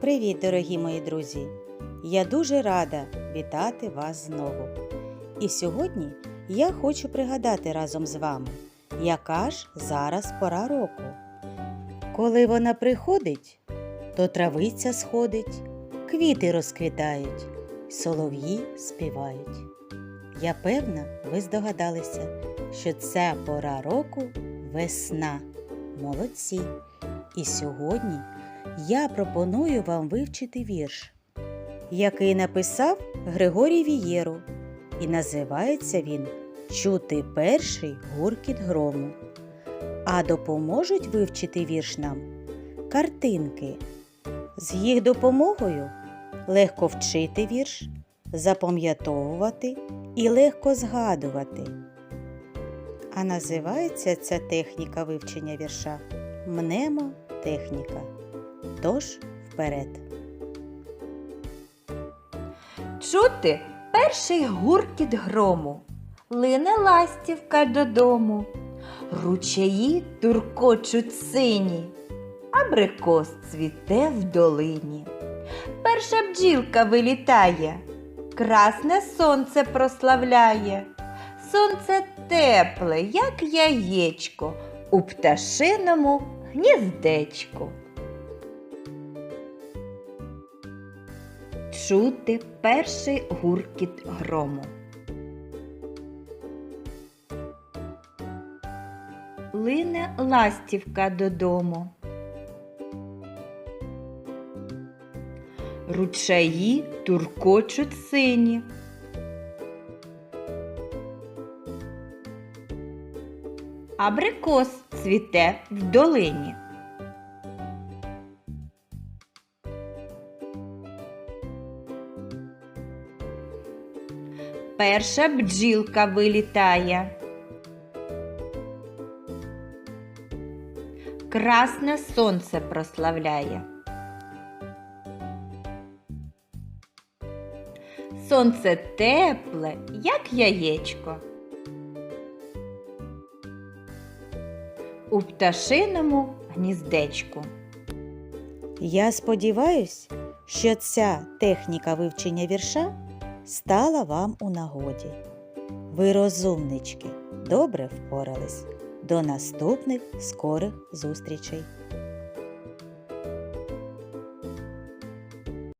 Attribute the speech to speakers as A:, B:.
A: Привіт, дорогі мої друзі! Я дуже рада вітати вас знову. І сьогодні я хочу пригадати разом з вами, яка ж зараз пора року. Коли вона приходить, то травиця сходить, квіти розквітають, солов'ї співають. Я певна, ви здогадалися, що ця пора року весна. Молодці! І сьогодні я пропоную вам вивчити вірш, який написав Григорій Вієру, і називається він Чути перший гуркіт грому. А допоможуть вивчити вірш нам картинки. З їх допомогою легко вчити вірш, запам'ятовувати і легко згадувати. А називається ця техніка вивчення вірша мнемотехніка. Тож вперед.
B: Чути перший гуркіт грому, лине ластівка додому, ручаї туркочуть сині, абрикос цвіте в долині. Перша бджілка вилітає, красне сонце прославляє. Сонце тепле, як яєчко, у пташиному гніздечку. Чути перший гуркіт грому. Лине ластівка додому. Ручаї туркочуть сині. Абрикос цвіте в долині. Перша бджілка вилітає. Красне сонце прославляє. Сонце тепле, як яєчко. У пташиному гніздечку.
A: Я сподіваюсь, що ця техніка вивчення вірша стала вам у нагоді. Ви розумнички, добре впорались. До наступних скорих зустрічей!